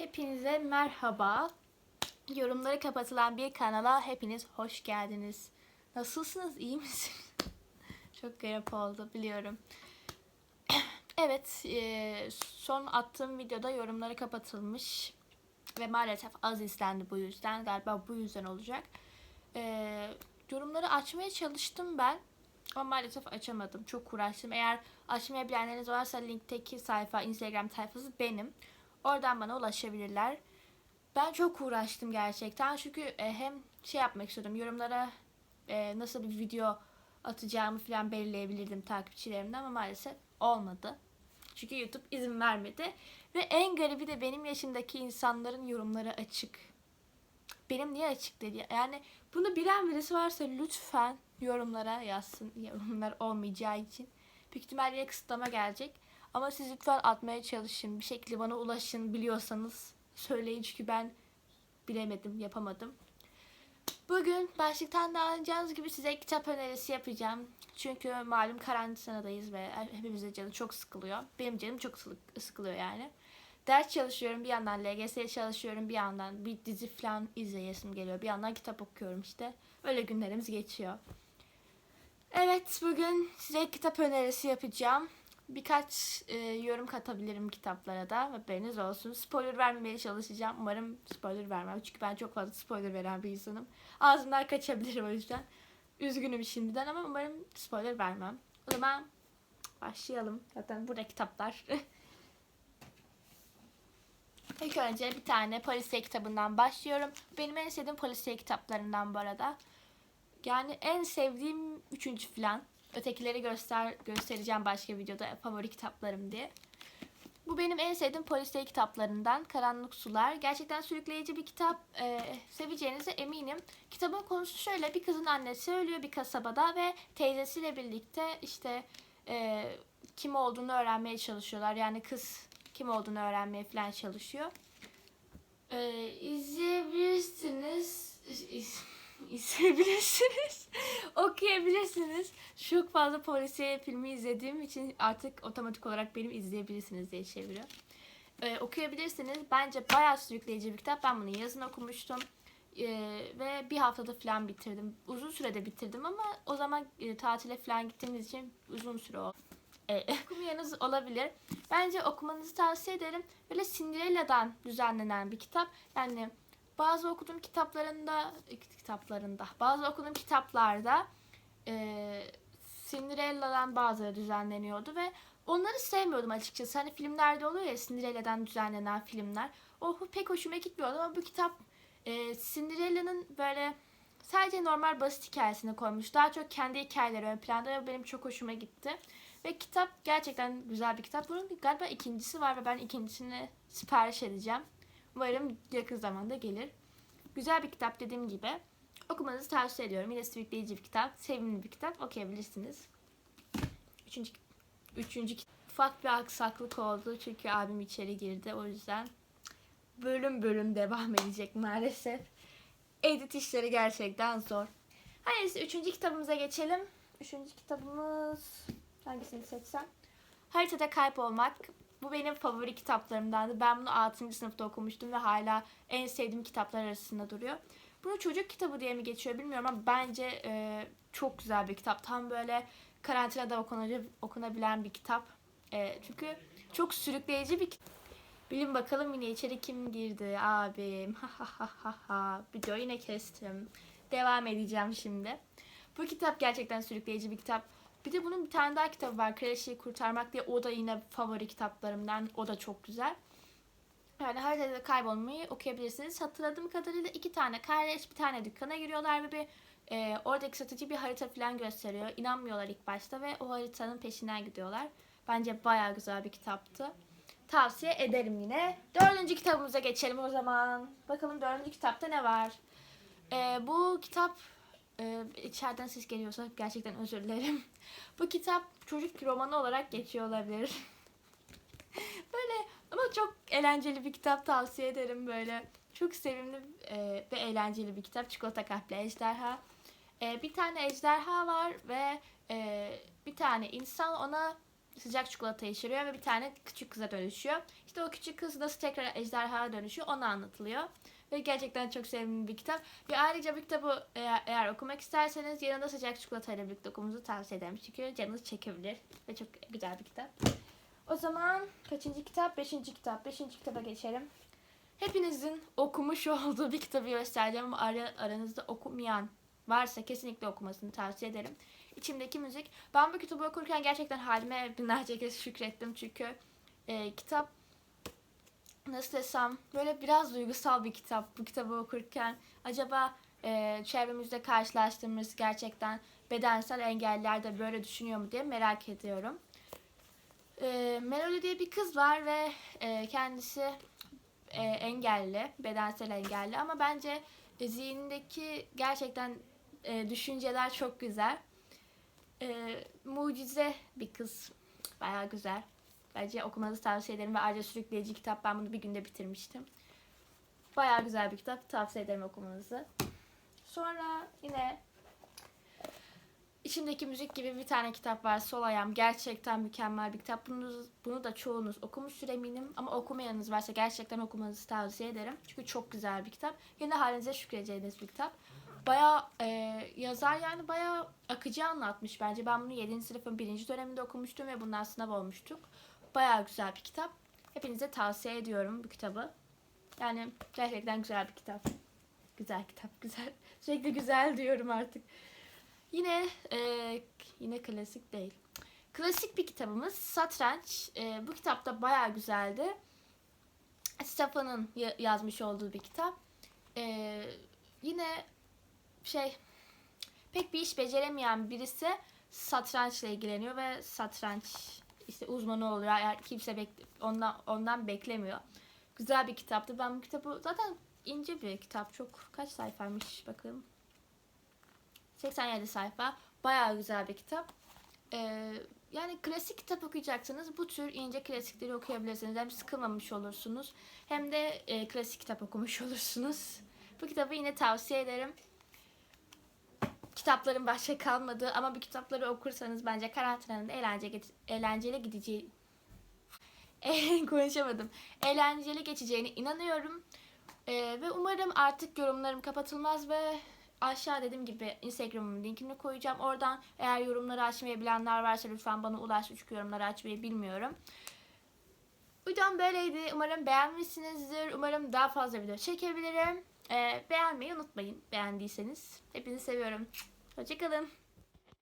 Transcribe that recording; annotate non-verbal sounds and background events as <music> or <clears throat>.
Hepinize merhaba. Yorumları kapatılan bir kanala hepiniz hoş geldiniz. Nasılsınız? İyi misiniz? <laughs> Çok garip oldu biliyorum. <clears throat> Evet, e, son attığım videoda yorumları kapatılmış ve maalesef az izlendi bu yüzden. Galiba bu yüzden olacak. E, yorumları açmaya çalıştım ben ama maalesef açamadım. Çok uğraştım. Eğer açmaya bilenleriniz varsa linkteki sayfa, Instagram sayfası benim. Oradan bana ulaşabilirler. Ben çok uğraştım gerçekten. Çünkü e, hem şey yapmak istedim. Yorumlara e, nasıl bir video atacağımı falan belirleyebilirdim takipçilerimden ama maalesef olmadı. Çünkü YouTube izin vermedi. Ve en garibi de benim yaşındaki insanların yorumları açık. Benim niye açık dedi. Yani bunu bilen birisi varsa lütfen yorumlara yazsın. <laughs> Yorumlar olmayacağı için. Büyük ihtimalle kısıtlama gelecek. Ama siz lütfen atmaya çalışın. Bir şekilde bana ulaşın biliyorsanız söyleyin çünkü ben bilemedim, yapamadım. Bugün başlıktan da anlayacağınız gibi size kitap önerisi yapacağım. Çünkü malum karantinadayız ve hepimizin canı çok sıkılıyor. Benim canım çok sık- sıkılıyor yani. Ders çalışıyorum bir yandan LGS'ye çalışıyorum bir yandan bir dizi falan izleyesim geliyor. Bir yandan kitap okuyorum işte. Öyle günlerimiz geçiyor. Evet bugün size kitap önerisi yapacağım. Birkaç e, yorum katabilirim kitaplara da haberiniz olsun. Spoiler vermemeye çalışacağım. Umarım spoiler vermem. Çünkü ben çok fazla spoiler veren bir insanım. Ağzımdan kaçabilir o yüzden. Üzgünüm şimdiden ama umarım spoiler vermem. O zaman başlayalım. Zaten burada kitaplar. <laughs> İlk önce bir tane polisiye kitabından başlıyorum. Benim en sevdiğim polisiye kitaplarından bu arada. Yani en sevdiğim üçüncü falan. Ötekileri göster göstereceğim başka videoda favori kitaplarım diye. Bu benim en sevdiğim polisiye kitaplarından Karanlık Sular. Gerçekten sürükleyici bir kitap. Ee, seveceğinize eminim. Kitabın konusu şöyle. Bir kızın annesi ölüyor bir kasabada ve teyzesiyle birlikte işte e, kim olduğunu öğrenmeye çalışıyorlar. Yani kız kim olduğunu öğrenmeye falan çalışıyor. Ee, izleyebilirsiniz. İz- izleyebilirsiniz. <laughs> Okuyabilirsiniz. Çok fazla polisiye filmi izlediğim için artık otomatik olarak benim izleyebilirsiniz diye çeviriyor. Ee, okuyabilirsiniz. Bence bayağı sürükleyici bir kitap. Ben bunu yazın okumuştum. Ee, ve bir haftada falan bitirdim. Uzun sürede bitirdim ama o zaman e, tatile falan gittiğimiz için uzun süre oldu. E, <laughs> okumayanız olabilir. Bence okumanızı tavsiye ederim. Böyle Cinderella'dan düzenlenen bir kitap. Yani bazı okuduğum kitaplarında kitaplarında bazı okuduğum kitaplarda e, Cinderella'dan bazıları düzenleniyordu ve onları sevmiyordum açıkçası. Hani filmlerde oluyor ya Cinderella'dan düzenlenen filmler. O pek hoşuma gitmiyordu ama bu kitap e, Cinderella'nın böyle sadece normal basit hikayesini koymuş. Daha çok kendi hikayeleri ön planda ve benim çok hoşuma gitti. Ve kitap gerçekten güzel bir kitap. Bunun galiba ikincisi var ve ben ikincisini sipariş edeceğim. Umarım yakın zamanda gelir. Güzel bir kitap dediğim gibi. Okumanızı tavsiye ediyorum. Yine sürükleyici bir kitap. Sevimli bir kitap. Okuyabilirsiniz. Üçüncü, üçüncü. Ufak bir aksaklık oldu çünkü abim içeri girdi. O yüzden bölüm bölüm devam <laughs> edecek maalesef. Edit işleri gerçekten zor. Neyse üçüncü kitabımıza geçelim. Üçüncü kitabımız hangisini seçsem? Haritada Kaybolmak. Bu benim favori kitaplarımdandı. Ben bunu 6. sınıfta okumuştum ve hala en sevdiğim kitaplar arasında duruyor. Bunu çocuk kitabı diye mi geçiyor bilmiyorum ama bence e, çok güzel bir kitap. Tam böyle karantinada okunabilen bir kitap. E, çünkü çok sürükleyici bir kitap. Bilin bakalım yine içeri kim girdi abim. Ha ha ha ha ha. Yine kestim. Devam edeceğim şimdi. Bu kitap gerçekten sürükleyici bir kitap. Bir de bunun bir tane daha kitabı var. Kraliçeyi Kurtarmak diye. O da yine favori kitaplarımdan. O da çok güzel. Yani haritada kaybolmayı okuyabilirsiniz. Hatırladığım kadarıyla iki tane kardeş bir tane dükkana giriyorlar ve bir e, oradaki satıcı bir harita falan gösteriyor. İnanmıyorlar ilk başta ve o haritanın peşinden gidiyorlar. Bence bayağı güzel bir kitaptı. Tavsiye ederim yine. Dördüncü kitabımıza geçelim o zaman. Bakalım dördüncü kitapta ne var? E, bu kitap e, içeriden ses geliyorsa gerçekten özür dilerim. <laughs> Bu kitap çocuk romanı olarak geçiyor olabilir. <laughs> böyle ama çok eğlenceli bir kitap tavsiye ederim böyle. Çok sevimli e, ve eğlenceli bir kitap. Çikolata Kalpli Ejderha. E, bir tane ejderha var ve e, bir tane insan ona sıcak çikolata içeriyor ve bir tane küçük kıza dönüşüyor. İşte o küçük kız nasıl tekrar ejderhaya dönüşüyor onu anlatılıyor. Ve gerçekten çok sevdiğim bir kitap. Ve ayrıca bu kitabı eğer, eğer okumak isterseniz yanında sıcak çikolatayla birlikte okumanızı tavsiye ederim. Çünkü canınız çekebilir. Ve çok güzel bir kitap. O zaman kaçıncı kitap? Beşinci kitap. Beşinci kitaba geçelim. Hepinizin okumuş olduğu bir kitabı göstereceğim ama ara, aranızda okumayan varsa kesinlikle okumasını tavsiye ederim. İçimdeki müzik. Ben bu kitabı okurken gerçekten halime binlerce kez şükrettim çünkü e, kitap nasıl desem böyle biraz duygusal bir kitap bu kitabı okurken. Acaba e, çevremizde karşılaştığımız gerçekten bedensel engeller de böyle düşünüyor mu diye merak ediyorum. E, Melody diye bir kız var ve e, kendisi e, engelli, bedensel engelli ama bence e, zihnindeki gerçekten e, düşünceler çok güzel. E, mucize bir kız. Bayağı güzel. Bence okumanızı tavsiye ederim ve ayrıca sürükleyici kitap. Ben bunu bir günde bitirmiştim. Bayağı güzel bir kitap. Tavsiye ederim okumanızı. Sonra yine İçimdeki müzik gibi bir tane kitap var. Sol Ayağım. Gerçekten mükemmel bir kitap. Bunu, bunu da çoğunuz okumuştur eminim. Ama okumayanınız varsa gerçekten okumanızı tavsiye ederim. Çünkü çok güzel bir kitap. Yine halinize şükredeceğiniz bir kitap. Bayağı e, yazar yani bayağı akıcı anlatmış bence. Ben bunu 7. sınıfın 1. döneminde okumuştum ve bundan sınav olmuştuk. Bayağı güzel bir kitap. Hepinize tavsiye ediyorum bu kitabı. Yani gerçekten güzel bir kitap. Güzel kitap, güzel. <laughs> Sürekli güzel diyorum artık. Yine e, yine klasik değil. Klasik bir kitabımız Satranç. E, bu kitap da bayağı güzeldi. Stefan'ın ya- yazmış olduğu bir kitap. E, yine şey pek bir iş beceremeyen birisi satrançla ilgileniyor ve satranç işte uzmanı oluyor. Eğer kimse bek- ondan ondan beklemiyor. Güzel bir kitaptı. Ben bu kitabı zaten ince bir kitap. Çok kaç sayfaymış bakalım. 87 sayfa. Bayağı güzel bir kitap. Ee, yani klasik kitap okuyacaksanız bu tür ince klasikleri okuyabilirsiniz. Hem sıkılmamış olursunuz hem de e, klasik kitap okumuş <laughs> olursunuz. Bu kitabı yine tavsiye ederim. Kitapların başka kalmadığı ama bu kitapları okursanız bence karantinanın eğlence, eğlenceli gideceği <laughs> konuşamadım. Eğlenceli geçeceğine inanıyorum. Ee, ve umarım artık yorumlarım kapatılmaz ve aşağı dediğim gibi Instagram'ın linkini koyacağım. Oradan eğer yorumları açmayı bilenler varsa lütfen bana ulaş. Çünkü yorumları açmayı bilmiyorum. Videom böyleydi. Umarım beğenmişsinizdir. Umarım daha fazla video çekebilirim. Ee, beğenmeyi unutmayın beğendiyseniz. Hepinizi seviyorum. Hoşçakalın.